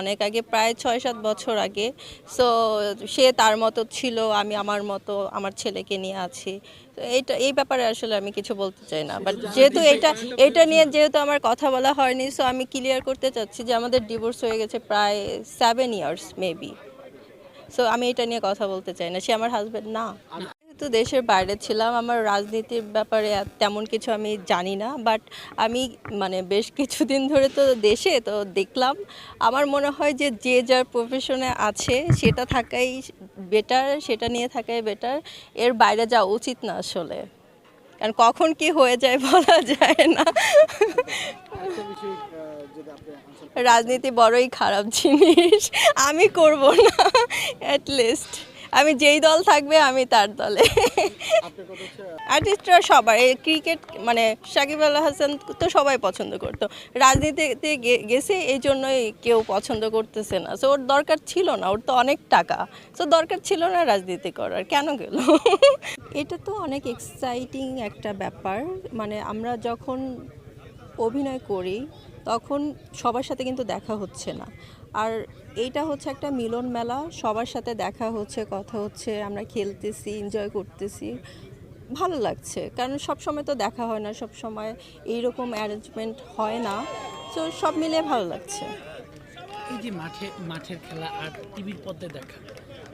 অনেক আগে, প্রায় ছয় সাত বছর আগে। সো সে তার মতো ছিল, আমি আমার মতো, আমার ছেলেকে নিয়ে আছি। তো এইটা, এই ব্যাপারে আসলে আমি কিছু বলতে চাই না। বাট যেহেতু এটা এটা নিয়ে যেহেতু আমার কথা বলা হয়নি সো আমি ক্লিয়ার করতে চাচ্ছি যে আমাদের ডিভোর্স হয়ে গেছে প্রায় সেভেন ইয়ার্স মেবি সো আমি এটা নিয়ে কথা বলতে চাই না। সে আমার হাজবেন্ড না। যেহেতু দেশের বাইরে ছিলাম, আমার রাজনীতির ব্যাপারে তেমন কিছু আমি জানি না বাট আমি মানে বেশ কিছুদিন ধরে তো দেশে তো দেখলাম। আমার মনে হয় যে যে যার প্রফেশনে আছে, সেটা থাকাই বেটার সেটা নিয়ে থাকাই বেটার এর বাইরে যাওয়া উচিত না আসলে। কারণ কখন কি হয়ে যায় বলা যায় না। রাজনীতি বড়ই খারাপ জিনিস। আমি করব না অ্যাট লিস্ট আমি যেই দল থাকবে আমি তার দলে। আপনার কথা হচ্ছে? আর্টিস্টরা সবার এই ক্রিকেট মানে সাকিব আল হাসান তো সবাই পছন্দ করতো। রাজনীতিতে গে- গেছে এই জন্যই কেউ পছন্দ করতেছে না। সো ওর দরকার ছিল না ওর তো অনেক টাকা। সো দরকার ছিল না রাজনীতি করার কেন গেল? এটা তো অনেক এক্সাইটিং একটা ব্যাপার। মানে আমরা যখন অভিনয় করি তখন সবার সাথে কিন্তু দেখা হচ্ছে না। আর এইটা হচ্ছে একটা মিলন মেলা, সবার সাথে দেখা হচ্ছে, কথা হচ্ছে, আমরা খেলতেছি এনজয় করতেছি। ভালো লাগছে, কারণ সব সময় তো দেখা হয় না, সব সময় এইরকম অ্যারেঞ্জমেন্ট হয় না। তো সব মিলে ভালো লাগছে। এই যে মাঠে, মাঠের খেলা আর টিভির পর্দায় দেখা।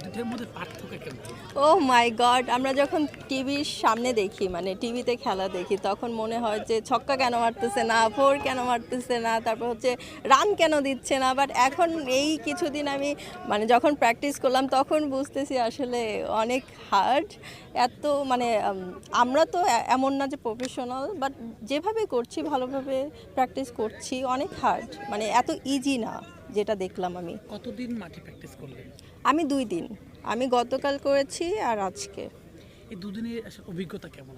দুটোর মধ্যে পার্থক্য কেমন? ও মাই গড আমরা যখন টিভির সামনে দেখি মানে টিভিতে খেলা দেখি তখন মনে হয় যে ছক্কা কেন মারতেছে না ফোর কেন মারতেছে না তারপর হচ্ছে রান কেন দিচ্ছে না বাট এখন এই কিছুদিন আমি মানে যখন প্র্যাকটিস করলাম তখন বুঝতেছি আসলে অনেক হার্ড এত মানে আমরা তো এমন না যে প্রফেশনাল বাট যেভাবে করছি ভালোভাবে প্র্যাকটিস করছি অনেক হার্ড মানে এত ইজি না যেটা দেখলাম আমি। কতদিন মাঠে প্র্যাকটিস করলেন? আমি দুই দিন। আমি গতকাল করেছি আর আজকে। এই দুদিনের অভিজ্ঞতা কেমন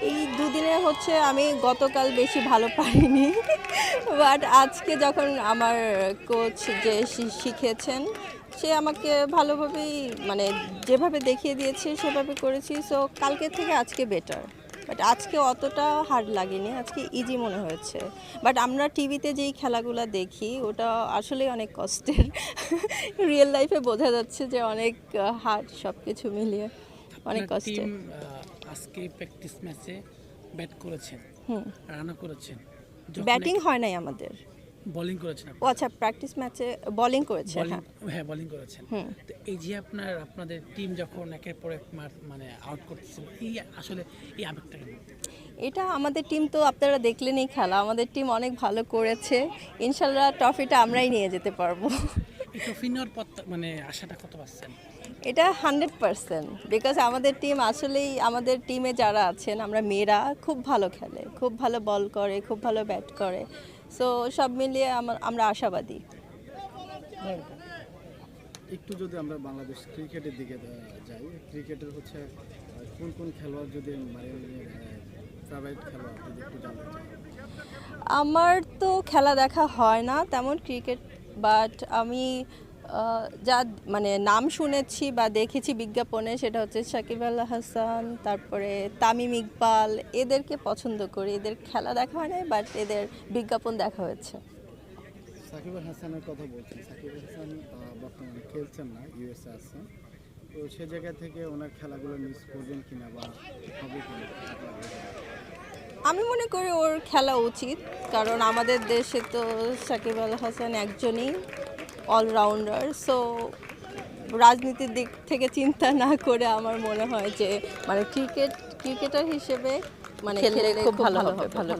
এই দুদিনে হচ্ছে আমি গতকাল বেশি ভালো পারিনি বাট আজকে যখন আমার কোচ যে শি- শিখিয়েছেন সে আমাকে ভালোভাবেই মানে যেভাবে দেখিয়ে দিয়েছে সেভাবে করেছি। সো কালকে থেকে আজকে বেটার বাট আজকে অতটা হার্ড লাগেনি আজকে ইজি মনে হয়েছে। বাট আমরা টিভিতে যেই খেলাগুলো দেখি ওটা আসলেই অনেক কষ্টের। রিয়েল লাইফে বোঝা যাচ্ছে যে অনেক হার্ড সব কিছু মিলিয়ে অনেক কষ্ট। কষ্টের আজকে প্র্যাকটিস ম্যাচে ব্যাট করেছেন হুম। রান করেছেন। ব্যাটিং হয় নাই আমাদের। বোলিং করেছেন ও আচ্ছা প্র্যাকটিস ম্যাচে বোলিং করেছেন হ্যাঁ। হ্যাঁ বোলিং করেছেন। তো এই যে আপনার আপনাদের টিম যখন একের পর এক মানে আউট করতেছিল এই আসলে এই আবেগটা এটা আমাদের টিম তো আপনারা দেখলেনই খেলা আমাদের টিম অনেক ভালো করেছে। ইনশাল্লাহ ট্রফিটা আমরাই নিয়ে যেতে পারব। ট্রফি নেওয়ার পর মানে আশাটা কত পাচ্ছেন? এটা হান্ড্রেড পারসেন্ট বিকজ আমাদের টিম আসলেই আমাদের টিমে যারা আছেন আমরা মেয়েরা খুব ভালো খেলে খুব ভালো বল করে খুব ভালো ব্যাট করে। সো সব মিলিয়ে আমার আশাবাদী। একটু যদি আমরা বাংলাদেশ ক্রিকেটের দিকে যাই ক্রিকেটের হচ্ছে কোন কোন খেলোয়াড় যদি মানে ফেভারিট খেলোয়াড় যদি একটু জানতে চাই। আমার তো খেলা দেখা হয় না তেমন ক্রিকেট বাট আমি যা মানে নাম শুনেছি বা দেখেছি বিজ্ঞাপনে সেটা হচ্ছে সাকিব আল হাসান তারপরে তামিম ইকবাল এদেরকে পছন্দ করি। এদের খেলা দেখা হয় না বাট এদের বিজ্ঞাপন দেখা হয়েছে। সাকিব আল হাসানের কথা বলছি। সাকিব আল হাসান বর্তমানে খেলছেন না ইউএসএ আছেন তো সে জায়গা থেকে ওনার খেলাগুলো মিস করবেন কিনা বা হবে কিনা আমি মনে করি ওর খেলা উচিত কারণ আমাদের দেশে তো সাকিব আল হাসান একজনই অলরাউন্ডার সো রাজনীতির দিক থেকে চিন্তা না করে আমার মনে হয় যে মানে ক্রিকেট ক্রিকেটার হিসেবে মানে খেলে খুব ভালো হবে ভালো